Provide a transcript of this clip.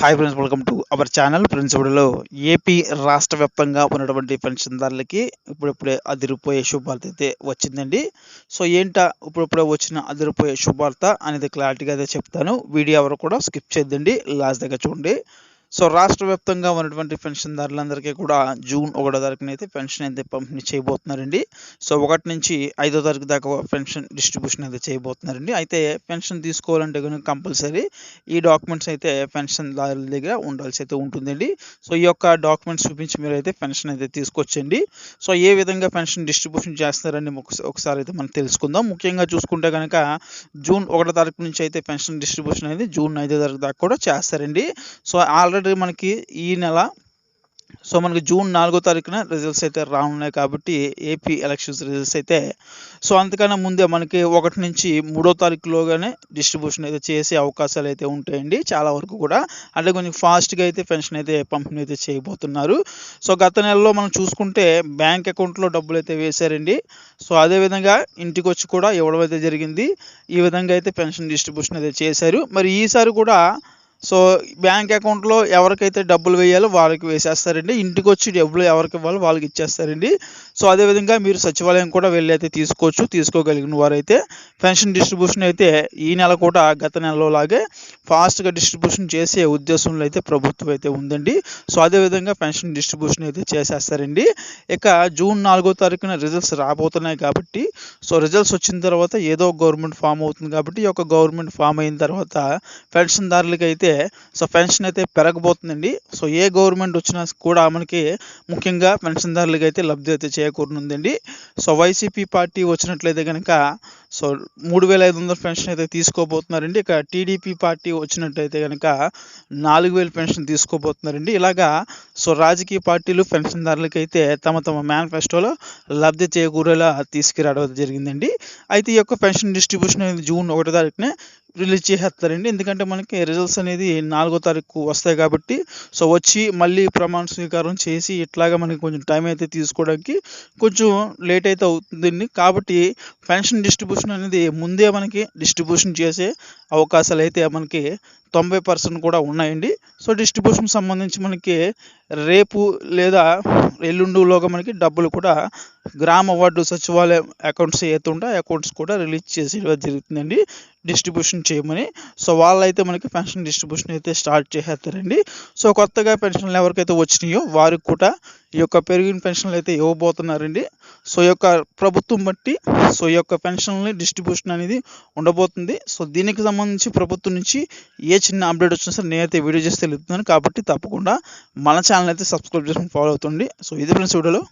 Hi friends welcome to our channel friends ఇప్పుడులో AP రాష్ట్ర వ్యాప్తంగా ఉన్నటువంటి పెన్షన్దారులకి ఇప్పుడిప్పుడే అదిరిపోయే శుభార్త అయితే వచ్చిందండి. సో ఏంటా ఇప్పుడిప్పుడే వచ్చిన అదిరిపోయే శుభార్త అనేది క్లారిటీగా అయితే చెప్తాను. వీడియో ఎవరు కూడా స్కిప్ చేద్దండి లాస్ట్ దగ్గర చూడండి. సో రాష్ట్ర వ్యాప్తంగా ఉన్నటువంటి పెన్షన్దారులందరికీ కూడా జూన్ ఒకటో తారీఖున అయితే పెన్షన్ అయితే పంపిణీ చేయబోతున్నారండి. సో ఒకటి నుంచి ఐదో తారీఖు దాకా పెన్షన్ డిస్ట్రిబ్యూషన్ అయితే చేయబోతున్నారండి. అయితే పెన్షన్ తీసుకోవాలంటే కనుక కంపల్సరీ ఈ డాక్యుమెంట్స్ అయితే పెన్షన్దారుల దగ్గర ఉండాల్సి అయితే ఉంటుందండి. సో ఈ యొక్క డాక్యుమెంట్స్ చూపించి మీరు అయితే పెన్షన్ అయితే తీసుకొచ్చండి. సో ఏ విధంగా పెన్షన్ డిస్ట్రిబ్యూషన్ చేస్తున్నారని ఒకసారి అయితే మనం తెలుసుకుందాం. ముఖ్యంగా చూసుకుంటే కనుక జూన్ ఒకటో తారీఖు నుంచి అయితే పెన్షన్ డిస్ట్రిబ్యూషన్ అనేది జూన్ ఐదో తారీఖు దాకా కూడా చేస్తారండి. సో ఆల్రెడీ మనకి ఈ నెల సో మనకి జూన్ నాలుగో తారీఖున రిజల్ట్స్ అయితే రానున్నాయి కాబట్టి ఏపీ ఎలక్షన్స్ రిజల్ట్స్ అయితే సో అంతకన్నా ముందే మనకి ఒకటి నుంచి మూడో తారీఖులోగానే డిస్ట్రిబ్యూషన్ అయితే చేసే అవకాశాలు అయితే ఉంటాయండి చాలా వరకు కూడా. అంటే కొంచెం ఫాస్ట్గా అయితే పెన్షన్ అయితే పంపిణీ అయితే చేయబోతున్నారు. సో గత నెలలో మనం చూసుకుంటే బ్యాంక్ అకౌంట్లో డబ్బులు అయితే వేశారండి. సో అదేవిధంగా ఇంటికి వచ్చి కూడా ఇవ్వడం అయితే జరిగింది. ఈ విధంగా అయితే పెన్షన్ డిస్ట్రిబ్యూషన్ అయితే చేశారు. మరి ఈసారి కూడా సో బ్యాంక్ అకౌంట్లో ఎవరికైతే డబ్బులు వేయాలో వాళ్ళకి వేసేస్తారండి. ఇంటికి వచ్చి డబ్బులు ఎవరికి ఇవ్వాలో వాళ్ళకి ఇచ్చేస్తారండి. సో అదేవిధంగా మీరు సచివాలయం కూడా వెళ్ళి అయితే తీసుకోవచ్చు తీసుకోగలిగిన వారైతే. పెన్షన్ డిస్ట్రిబ్యూషన్ అయితే ఈ నెల కూడా గత నెలలో లాగే ఫాస్ట్గా డిస్ట్రిబ్యూషన్ చేసే ఉద్దేశంలో అయితే ప్రభుత్వం అయితే ఉందండి. సో అదేవిధంగా పెన్షన్ డిస్ట్రిబ్యూషన్ అయితే చేసేస్తారండి. ఇక జూన్ నాలుగో తారీఖున రిజల్ట్స్ రాబోతున్నాయి కాబట్టి సో రిజల్ట్స్ వచ్చిన తర్వాత ఏదో గవర్నమెంట్ ఫామ్ అవుతుంది కాబట్టి ఈ యొక్క గవర్నమెంట్ ఫామ్ అయిన తర్వాత పెన్షన్దారులకి అయితే సో పెన్షన్ అయితే పెరగబోతుందండి. సో ఏ గవర్నమెంట్ వచ్చినా కూడా మనకి ముఖ్యంగా పెన్షన్దారులకి అయితే లబ్ధి అయితే చేకూరనుందండి. సో వైసీపీ పార్టీ వచ్చినట్లయితే కనుక సో మూడు వేల ఐదు వందల పెన్షన్ అయితే తీసుకోబోతున్నారండి. ఇక టీడీపీ పార్టీ వచ్చినట్టయితే కనుక నాలుగు వేల పెన్షన్ తీసుకోబోతున్నారండి. ఇలాగా సో రాజకీయ పార్టీలు పెన్షన్దారులకి అయితే తమ తమ మేనిఫెస్టోలో లబ్ధి చేకూరేలా తీసుకురావడం జరిగిందండి. అయితే ఈ యొక్క పెన్షన్ డిస్ట్రిబ్యూషన్ అనేది జూన్ ఒకటో తారీఖునే రిలీజ్ చేసేస్తారండి. ఎందుకంటే మనకి రిజల్ట్స్ అనేది నాలుగో తారీఖు వస్తాయి కాబట్టి సో వచ్చి మళ్ళీ ప్రమాణ స్వీకారం చేసి ఇట్లాగా మనకి కొంచెం టైం అయితే తీసుకోవడానికి కొంచెం లేట్ అయితే అవుతుందండి. కాబట్టి పెన్షన్ డిస్ట్రిబ్యూషన్ అనేది ముందే మనకి డిస్ట్రిబ్యూషన్ చేసే అవకాశాలు అయితే మనకి తొంభై పర్సెంట్ కూడా ఉన్నాయండి. సో డిస్ట్రిబ్యూషన్ సంబంధించి మనకి రేపు లేదా ఎల్లుండిలోగా మనకి డబ్బులు కూడా గ్రామ వార్డు సచివాలయం అకౌంట్స్ ఏదైతే ఉంటే అకౌంట్స్ కూడా రిలీజ్ చేసి జరుగుతుందండి. డిస్ట్రిబ్యూషన్ చేయమని. సో వాళ్ళైతే మనకి పెన్షన్ డిస్ట్రిబ్యూషన్ అయితే స్టార్ట్ చేసేస్తారండి సో కొత్తగా పెన్షన్లు ఎవరికైతే వచ్చినాయో వారికి కూడా ఈ యొక్క పెరిగిన పెన్షన్లు అయితే ఇవ్వబోతున్నారండి. సో ఈ యొక్క ప్రభుత్వం బట్టి సో ఈ యొక్క పెన్షన్లని డిస్ట్రిబ్యూషన్ అనేది ఉండబోతుంది. సో దీనికి సంబంధించి ప్రభుత్వం నుంచి ఏ చిన్న అప్డేట్ వచ్చినా సరే నేనైతే వీడియో చేసి తెలుపుతున్నాను. కాబట్టి తప్పకుండా మన ఛానల్ అయితే సబ్స్క్రైబ్ చేసుకుని ఫాలో అవుతుంది సో ఇది ఫ్రెండ్స్ వీడియోలో.